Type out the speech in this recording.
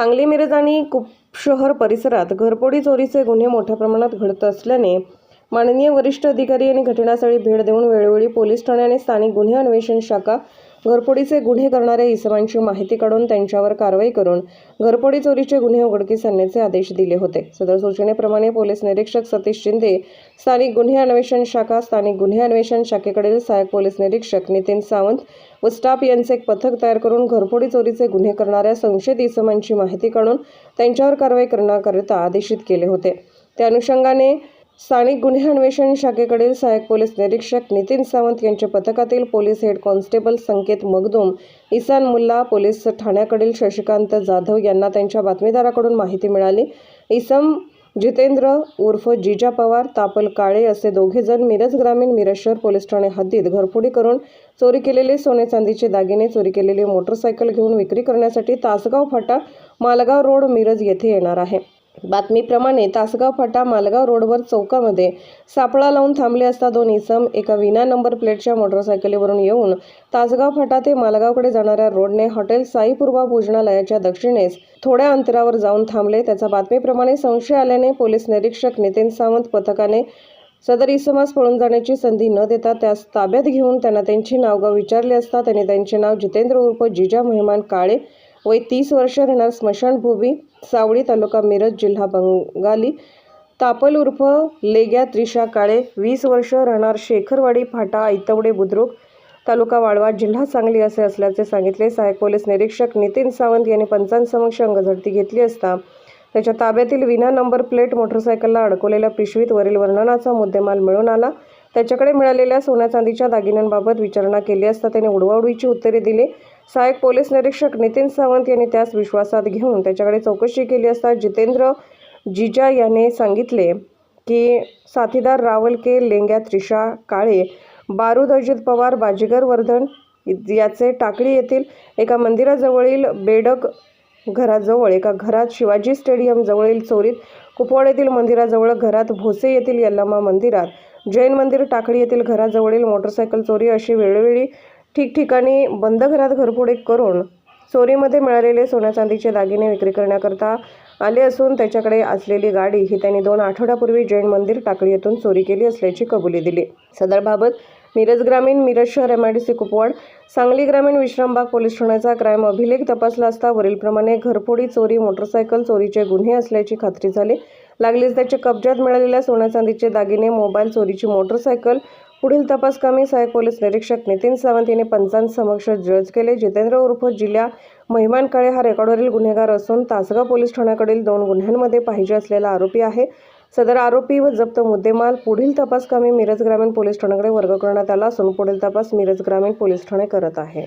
सांगली मिरज आणि कुप शहर परिसरात घरपोडी चोरीचे गुन्हे मोठ्या प्रमाणात घडत असल्याने माननीय वरिष्ठ अधिकारी यांनी घटनास्थळी भेट देऊन वेळोवेळी पोलीस ठाणे आणि स्थानिक गुन्हे अन्वेषण शाखा घरफोडीचे गुन्हे करणाऱ्या इसमांची माहिती काढून त्यांच्यावर कारवाई करून घरफोडी चोरीचे गुन्हे उघडकीस आणण्याचे आदेश दिले होते. सदर सूचनेप्रमाणे पोलीस निरीक्षक सतीश शिंदे स्थानिक गुन्हे अन्वेषण शाखा स्थानिक गुन्हे अन्वेषण शाखेकडील सहाय्यक पोलीस निरीक्षक नितीन सावंत व स्टाफ यांचे एक पथक तयार करून घरफोडी चोरीचे गुन्हे करणाऱ्या संशयित इसमांची माहिती काढून त्यांच्यावर कारवाई करण्याकरिता आदेशित केले होते. त्या अनुषंगाने स्थानिक गुन्हे अन्वेषण शाखेकडील सहाय्यक पोलीस निरीक्षक नितीन सावंत यांच्या पथकातील police head constable Sanket Magdum Isan Mulla police ठाण्याकडील Shashikant Jadhav यांना त्यांच्या बातमीदाराकडून माहिती मिळाली. इसम जितेंद्र उर्फ जिजा पवार तापल काळे असे दोघेजण मिरज ग्रामीण मिरज शहर पोलीस ठाणे हद्दीत घरफोडी करून चोरी केलेले सोने चांदीचे दागिने चोरी केलेली मोटरसायकल घेऊन विक्री करण्यासाठी तासगाव फाटा मालगाव रोड मिरज येथे येणार आहे. बातमीप्रमाणे तासगाव फाटा मालगाव रोडवर चौकामध्ये सापळा लावून थांबले असता दोन इसम एका विना नंबर प्लेटच्या मोटरसायकलीवरून येऊन तासगाव फाटा ते मालगावकडे जाणाऱ्या रोडने हॉटेल साईपूर्वा भोजनालयाच्या दक्षिणेस थोड्या अंतरावर जाऊन थांबले. त्याचा बातमीप्रमाणे संशय आल्याने पोलीस निरीक्षक नितीन सावंत पथकाने सदर इसमास पळून जाण्याची संधी न देता त्यास ताब्यात घेऊन त्यांना त्यांची नावगाव विचारले असता त्यांनी त्यांचे नाव जितेंद्र उर्फ जिजा मेहमान काळे वय तीस वर्ष राहणार स्मशानभूमी सावळी तालुका मिरज जिल्हा बंगाली. तापल उर्फ लेग्या त्रिशा काळे वीस वर्ष राहणार शेखरवाडी फाटा ऐतवडे बुद्रुक. तालुका वाळवा जिल्हा सांगली असे असल्याचे सांगितले. सहाय्यक पोलीस निरीक्षक नितीन सावंत यांनी पंचांसमक्ष अंगझडती घेतली असता त्याच्या ताब्यातील विना नंबर प्लेट मोटरसायकलला अडकवलेल्या पिशवीत वरील वर्णनाचा मुद्देमाल मिळून आला. त्याच्याकडे मिळालेल्या सोन्या चांदीच्या दागिन्यांबाबत विचारणा केली असता त्याने उडवाउडवीची उत्तरे दिली. सहाय्यक पोलीस निरीक्षक नितीन सावंत यांनी त्यास विश्वासात घेऊन त्याच्याकडे चौकशी केली असता जितेंद्र जिजा याने सांगितले की साथीदार रावलके लेंग्या त्रिशा काळे बारूद अजित पवार बाजीगर वर्धन याचे टाकळी येथील एका मंदिराजवळील बेडक घराजवळ एका घरात शिवाजी स्टेडियम जवळील चोरीत कुपवाड येथील मंदिराजवळ घरात भोसे येथील यल्लामा मंदिरात जैन मंदिर टाकळी येथील घराजवळील मोटरसायकल चोरी अशी वेळोवेळी ठिकठिकाणी बंद घरात घरफोडी करून चोरीमध्ये मिळालेले सोन्या चांदीचे दागिने विक्री करण्याकरता आले असून त्याच्याकडे असलेली गाडी ही त्यांनी दोन आठवड्यापूर्वी जैन मंदिर टाकळी येथून चोरी केली असल्याची कबुली दिली. सदरबाबत मिरज ग्रामीण मिरज शहर M I D C Kupwad Sangli ग्रामीण विश्रामबाग पोलीस ठाण्याचा क्राईम अभिलेख तपासला असता वरीलप्रमाणे घरफोडी चोरी मोटरसायकल चोरीचे गुन्हे असल्याची खात्री झाली. लागलीच त्याच्या कब्जात मिळालेल्या सोन्या चांदीचे दागिने मोबाईल चोरीची मोटरसायकल पुढील तपास कामी सहाय्यक पोलीस निरीक्षक नितीन सावंत यांनी पंचांसमक्ष जज केले. जितेंद्र उर्फ जिल्हा महिमान काळे हा रेकॉर्डवरील गुन्हेगार असून तासगाव पोलीस ठाण्याकडील दोन गुन्ह्यांमध्ये पाहिजे असलेला आरोपी आहे. सदर आरोपी व जप्त मुद्देमाल पुढील तपास कामी मिरज ग्रामीण पोलीस ठाण्याकडे वर्ग करण्यात आला असून पुढील तपास मिरज ग्रामीण पोलीस ठाणे करत आहे.